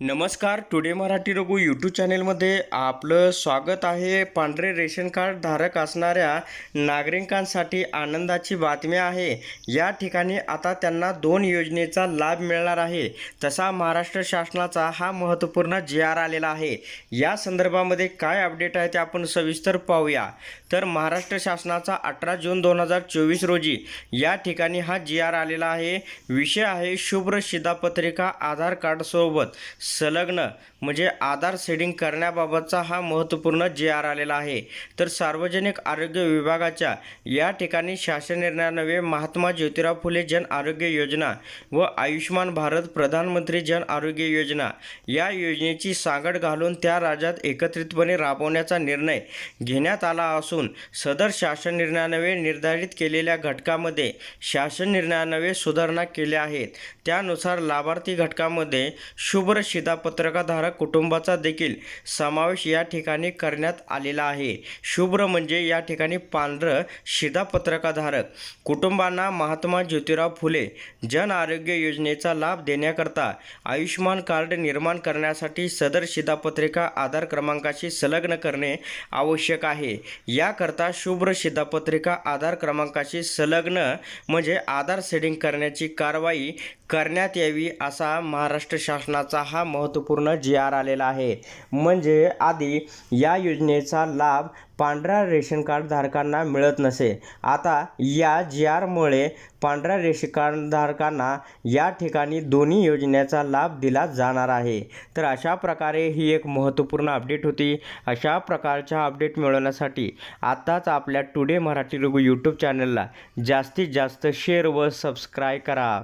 नमस्कार today Marathi Raghu YouTube चॅनेलमध्ये आपलं स्वागत आहे. पांढरे रेशन कार्ड धारक असणाऱ्या नागरिकांसाठी आनंदाची बातमी आहे. या ठिकाणी आता त्यांना दोन योजनेचा लाभ मिळणार आहे. तसा महाराष्ट्र शासनाचा हा महत्त्वपूर्ण जी आर आलेला आहे. या संदर्भामध्ये काय अपडेट आहे ते आपण सविस्तर पाहूया. तर महाराष्ट्र शासनाचा अठरा जून दोन हजार चोवीस रोजी या ठिकाणी हा जी आर आलेला आहे. विषय आहे शुभ्र शिधापत्रिका आधार कार्डसोबत संलग्न म्हणजे आधार सेडिंग करण्याबाबतचा हा महत्त्वपूर्ण जे आर आलेला आहे. तर सार्वजनिक आरोग्य विभागाच्या या ठिकाणी शासन निर्णयानवे महात्मा ज्योतिराव फुले जन आरोग्य योजना व आयुष्मान भारत प्रधानमंत्री जन आरोग्य योजना या योजनेची सांगड घालून त्या राज्यात एकत्रितपणे राबवण्याचा निर्णय घेण्यात आला असून सदर शासन निर्णयानवे निर्धारित केलेल्या घटकामध्ये शासन निर्णयानवे सुधारणा केल्या आहेत. त्यानुसार लाभार्थी घटकामध्ये शुभ्र शिधापत्रकाधारक कुटुंबाचा देखील समावेश या ठिकाणी करण्यात आलेला आहे. शुभ्र म्हणजे या ठिकाणी पांढरं शिधापत्रकाधारक. कुटुंबांना महात्मा ज्योतिराव फुले जन आरोग्य योजनेचा लाभ देण्याकरता आयुष्यमान कार्ड निर्माण करण्यासाठी सदर शिधापत्रिका आधार क्रमांकाशी संलग्न करणे आवश्यक आहे. याकरता शुभ्र शिधापत्रिका आधार क्रमांकाशी संलग्न म्हणजे आधार सेडिंग करण्याची कारवाई करण्यात यावी असा महाराष्ट्र शासनाचा हा महत्त्वपूर्ण जी आर आलेला आहे. म्हणजे आधी या योजनेचा लाभ पांढऱ्या रेशन कार्ड धारकांना मिळत नसे. आता या जी आरमुळे पांढऱ्या रेशन कार्ड धारकांना या ठिकाणी दोन्ही योजनेचा लाभ दिला जाणार आहे. तर अशा प्रकारे ही एक महत्त्वपूर्ण अपडेट होती. अशा प्रकारच्या अपडेट मिळवण्यासाठी आत्ताच आपल्या टुडे मराठी रघु यूट्यूब चॅनलला जास्तीत जास्त शेअर व सबस्क्राईब करा.